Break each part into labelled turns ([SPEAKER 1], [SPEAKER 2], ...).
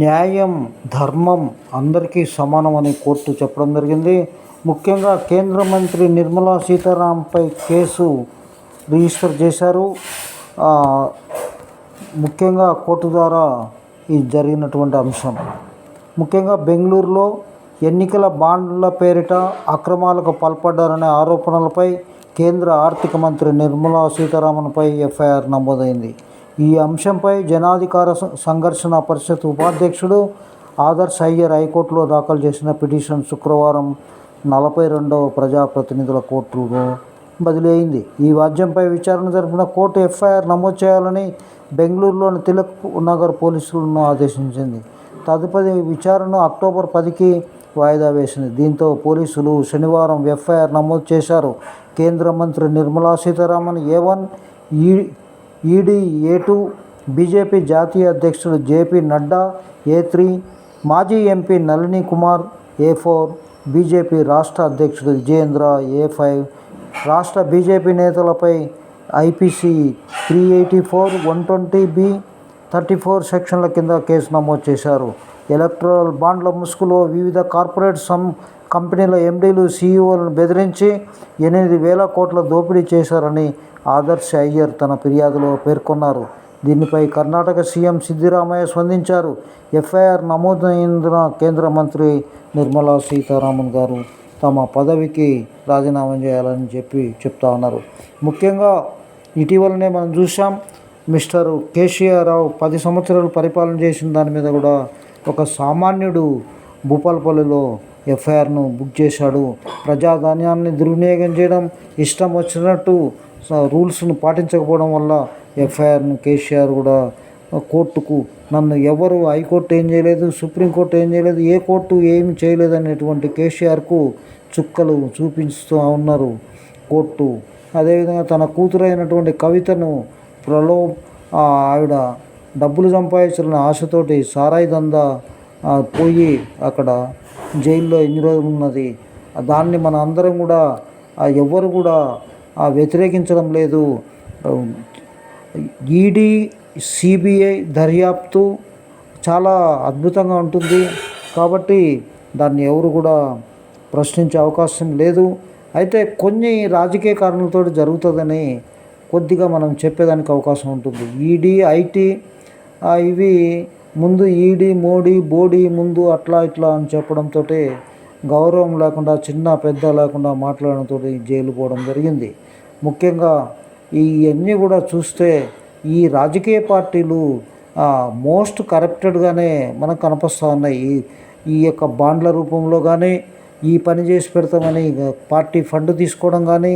[SPEAKER 1] న్యాయం ధర్మం అందరికీ సమానం అని కోర్టు చెప్పడం జరిగింది. ముఖ్యంగా కేంద్ర మంత్రి నిర్మలా సీతారాంపై కేసు రిజిస్టర్ చేశారు. ముఖ్యంగా కోర్టు ద్వారా ఇది జరిగినటువంటి అంశం. ముఖ్యంగా బెంగళూరులో ఎన్నికల బాండ్ల పేరిట అక్రమాలకు పాల్పడ్డారనే ఆరోపణలపై కేంద్ర ఆర్థిక మంత్రి నిర్మలా సీతారామన్పై ఎఫ్ఐఆర్ నమోదైంది. ఈ అంశంపై జనాధికార సంఘర్షణ పరిషత్ ఉపాధ్యక్షుడు ఆదర్శ్ అయ్యర్ హైకోర్టులో దాఖలు చేసిన పిటిషన్ శుక్రవారం నలభై రెండవ ప్రజాప్రతినిధుల కోర్టులో బదిలీ అయింది. ఈ వాద్యంపై విచారణ జరిపిన కోర్టు ఎఫ్ఐఆర్ నమోదు చేయాలని బెంగళూరులోని తిలక్ నగర్ పోలీసులను ఆదేశించింది. తదుపరి విచారణను అక్టోబర్ పదికి వాయిదా వేసింది. దీంతో పోలీసులు శనివారం ఎఫ్ఐఆర్ నమోదు చేశారు. కేంద్ర మంత్రి నిర్మలా సీతారామన్ ఏ వన్ ఈ ఈడీ ఏ టూ బీజేపీ జాతీయ అధ్యక్షుడు జేపీ నడ్డా ఏ త్రీ మాజీ MP Nalini Kumar A four BJP రాష్ట్ర అధ్యక్షుడు విజయేంద్ర ఏ ఫైవ్ రాష్ట్ర బీజేపీ నేతలపై IPC three eighty four one twenty B thirty four సెక్షన్ల కింద కేసు నమోదు చేశారు. ఎలక్ట్రల్ బాండ్ల ముసుగులో వివిధ కార్పొరేట్ సం కంపెనీల ఎండీలు సీఈఓలను బెదిరించి ఎనిమిది వేల కోట్ల దోపిడీ చేశారని ఆదర్శ్ అయ్యర్ తన ఫిర్యాదులో పేర్కొన్నారు. దీనిపై కర్ణాటక సీఎం సిద్దిరామయ్య స్పందించారు. ఎఫ్ఐఆర్ నమోదైన కేంద్ర మంత్రి నిర్మలా సీతారామన్ గారు తమ పదవికి రాజీనామా చేయాలని చెప్పి చెప్తా ఉన్నారు. ముఖ్యంగా ఇటీవలనే మనం చూసాం మిస్టర్ కేసీఆర్ రావు పది సంవత్సరాలు పరిపాలన చేసిన దాని మీద కూడా ఒక సామాన్యుడు భూపాలపల్లిలో ఎఫ్ఐఆర్ను బుక్ చేశాడు. ప్రజాధాన్యాన్ని దుర్వినియోగం చేయడం ఇష్టం వచ్చినట్టు రూల్స్ను పాటించకపోవడం వల్ల ఎఫ్ఐఆర్ను కేసీఆర్ కూడా కోర్టుకు నన్ను ఎవరు హైకోర్టు ఏం చేయలేదు సుప్రీంకోర్టు ఏం చేయలేదు ఏ కోర్టు ఏమి చేయలేదు అనేటువంటి కేసీఆర్కు చుక్కలు చూపిస్తూ ఉన్నారు కోర్టు. అదేవిధంగా తన కూతురు అయినటువంటి కవితను ప్రలో ఆ, ఆవిడ డబ్బులు సంపాదించాలని ఆశతోటి సారాయి దందా పోయి అక్కడ జైల్లో ఎన్ని రోజులు ఉన్నది? దాన్ని మన అందరం కూడా ఎవ్వరు కూడా వ్యతిరేకించడం లేదు. ఈడీ సిబిఐ దర్యాప్తు చాలా అద్భుతంగా ఉంటుంది. కాబట్టి దాన్ని ఎవరు కూడా ప్రశ్నించే అవకాశం లేదు. అయితే కొన్ని రాజకీయ కారణాలతో జరుగుతుందని కొద్దిగా మనం చెప్పేదానికి అవకాశం ఉంటుంది. ఈడీ ఐటీ ఇవి ముందు ఈడీ మోడీ బోడీ ముందు అట్లా ఇట్లా అని చెప్పడంతో గౌరవం లేకుండా చిన్న పెద్ద లేకుండా మాట్లాడడంతో జైలు పోవడం జరిగింది. ముఖ్యంగా ఇవన్నీ కూడా చూస్తే ఈ రాజకీయ పార్టీలు మోస్ట్ కరప్టెడ్గానే మనకు కనిపిస్తూ ఉన్నాయి. ఈ ఈ యొక్క బాండ్ల రూపంలో కానీ ఈ పని చేసి పెడతామని పార్టీ ఫండ్ తీసుకోవడం కానీ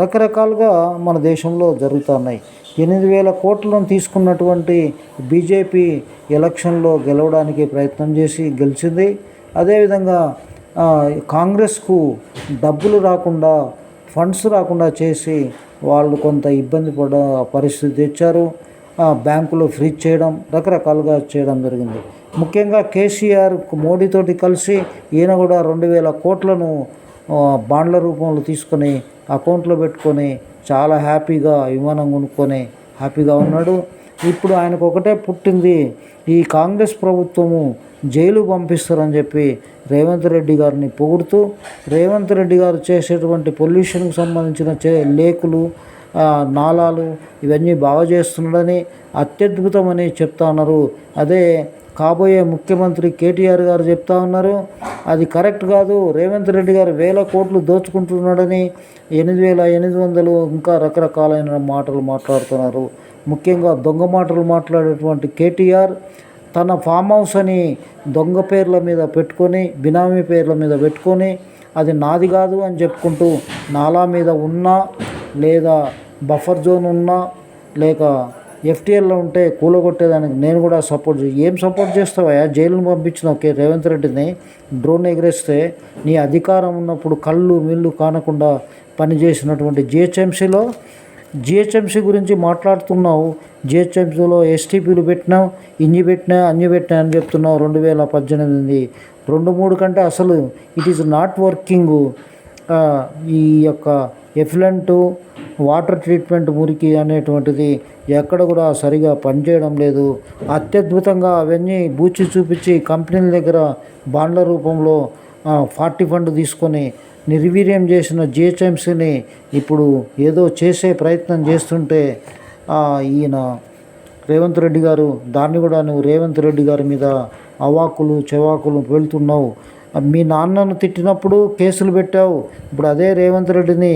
[SPEAKER 1] రకరకాలుగా మన దేశంలో జరుగుతున్నాయి. ఎనిమిది వేల కోట్లను తీసుకున్నటువంటి బీజేపీ ఎలక్షన్లో గెలవడానికి ప్రయత్నం చేసి గెలిచింది. అదేవిధంగా కాంగ్రెస్కు డబ్బులు రాకుండా ఫండ్స్ రాకుండా చేసి వాళ్ళు కొంత ఇబ్బంది పడ పరిస్థితి తెచ్చారు. బ్యాంకులో ఫ్రీజ్ చేయడం రకరకాలుగా చేయడం జరిగింది. ముఖ్యంగా కేసీఆర్ మోడీతోటి కలిసి ఈయన కూడా రెండు వేల కోట్లను బాండ్ల రూపంలో తీసుకొని అకౌంట్లో పెట్టుకొని చాలా హ్యాపీగా విమానం కొనుక్కొని హ్యాపీగా ఉన్నాడు. ఇప్పుడు ఆయనకు ఒకటే పుట్టింది. ఈ కాంగ్రెస్ ప్రభుత్వము జైలు పంపిస్తారని చెప్పి రేవంత్ రెడ్డి గారిని పొగుడుతూ రేవంత్ రెడ్డి గారు చేసేటువంటి పొల్యూషన్కి సంబంధించిన చే లేకులు నాళాలు ఇవన్నీ బాగా చేస్తున్నాడని అత్యద్భుతమని చెప్తా ఉన్నారు. అదే కాబోయే ముఖ్యమంత్రి కేటీఆర్ గారు చెప్తా ఉన్నారు. అది కరెక్ట్ కాదు. రేవంత్ రెడ్డి గారు వేల కోట్లు దోచుకుంటున్నాడని ఎనిమిది వేల ఎనిమిది వందలు ఇంకా రకరకాలైన మాటలు మాట్లాడుతున్నారు. ముఖ్యంగా దొంగ మాటలు మాట్లాడేటువంటి కేటీఆర్ తన ఫామ్ హౌస్ అని దొంగ పేర్ల మీద పెట్టుకొని బినామీ పేర్ల మీద పెట్టుకొని అది నాది కాదు అని చెప్పుకుంటూ నాలా మీద ఉన్నా లేదా బఫర్ జోన్ ఉన్నా లేక ఎఫ్టీఎల్లో ఉంటే కూలగొట్టేదానికి నేను కూడా సపోర్ట్ చే ఏం సపోర్ట్ చేస్తావయ్యా? జైలును పంపించిన ఓకే రేవంత్ రెడ్డిని డ్రోన్ ఎగరేస్తే నీ అధికారం ఉన్నప్పుడు కళ్ళు మిల్లు కానకుండా పనిచేసినటువంటి జిహెచ్ఎంసీలో జిహెచ్ఎంసీ గురించి మాట్లాడుతున్నావు జిహెచ్ఎంసీలో ఎస్టీపీలు పెట్టినావు ఇన్ని పెట్టినా అన్ని పెట్టినా అని చెప్తున్నావు రెండు వేల పద్దెనిమిది. రెండు మూడు కంటే అసలు ఇట్ ఈస్ నాట్ వర్కింగ్ ఈ యొక్క ఎఫ్లెంట్ వాటర్ ట్రీట్మెంట్ మురికి అనేటువంటిది ఎక్కడ కూడా సరిగా పనిచేయడం లేదు. అత్యద్భుతంగా అవన్నీ బూచి చూపించి కంపెనీల దగ్గర బాండ్ల రూపంలో ఫార్టీ ఫండ్ తీసుకొని నిర్వీర్యం చేసిన జిహెచ్ఎంసీని ఇప్పుడు ఏదో చేసే ప్రయత్నం చేస్తుంటే ఈయన రేవంత్ రెడ్డి గారు దాన్ని కూడా నువ్వు రేవంత్ రెడ్డి గారి మీద అవాకులు చెవాకులు వెళ్తున్నావు. మీ నాన్నను తిట్టినప్పుడు కేసులు పెట్టావు. ఇప్పుడు అదే రేవంత్ రెడ్డిని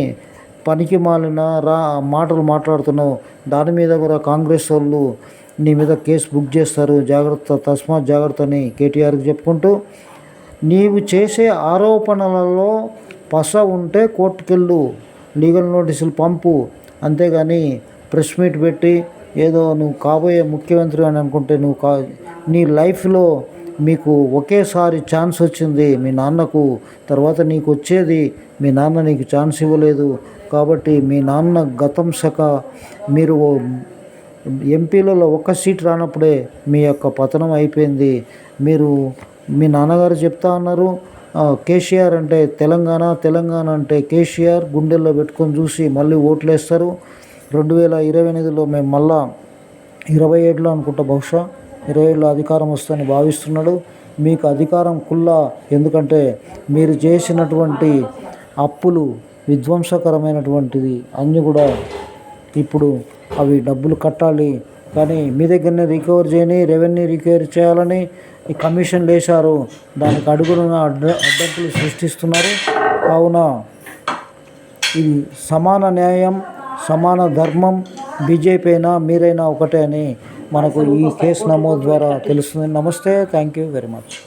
[SPEAKER 1] పనికి మాలిన రా మాటలు మాట్లాడుతున్నావు. దాని మీద కూడా కాంగ్రెస్ వాళ్ళు నీ మీద కేసు బుక్ చేస్తారు. జాగ్రత్త తస్మాత్ జాగ్రత్త అని కేటీఆర్కి చెప్పుకుంటూ నీవు చేసే ఆరోపణలలో పస ఉంటే కోర్టుకెళ్ళు లీగల్ నోటీసులు పంపు. అంతేగాని ప్రెస్ మీట్ పెట్టి ఏదో నువ్వు కాబోయే ముఖ్యమంత్రి అని అనుకుంటే నువ్వు కా నీ లైఫ్లో మీకు ఒకేసారి ఛాన్స్ వచ్చింది మీ నాన్నకు తర్వాత నీకు వచ్చేది మీ నాన్న నీకు ఛాన్స్ ఇవ్వలేదు. కాబట్టి మీ నాన్న గతం సక మీరు ఎంపీలలో ఒక్క సీట్ రానప్పుడే మీ యొక్క పతనం అయిపోయింది. మీరు మీ నాన్నగారు చెప్తా ఉన్నారు కేసీఆర్ అంటే తెలంగాణ తెలంగాణ అంటే కేసీఆర్ గుండెల్లో పెట్టుకొని చూసి మళ్ళీ ఓట్లేస్తారు. రెండు వేల ఇరవై ఎనిమిదిలో మేము మళ్ళా ఇరవై ఏడులో అనుకుంటా బహుశా. ఇరవైలో అధికారం వస్తుందని భావిస్తున్నాడు. మీకు అధికారం కుల్లా. ఎందుకంటే మీరు చేసినటువంటి అప్పులు విధ్వంసకరమైనటువంటిది. అన్నీ కూడా ఇప్పుడు అవి డబ్బులు కట్టాలి. కానీ మీ దగ్గరనే రికవర్ చేయని రెవెన్యూ రికవర్ చేయాలని ఈ కమిషన్ వేశారు దానికి అడుగున అడ్డ అడ్డంకులు సృష్టిస్తున్నారు. కావున ఇది సమాన న్యాయం సమాన ధర్మం. బీజేపీ అయినా మీరైనా ఒకటే అని మనకు ఈ కేసు నమోదు ద్వారా తెలుస్తుంది. నమస్తే థ్యాంక్ యూ వెరీ మచ్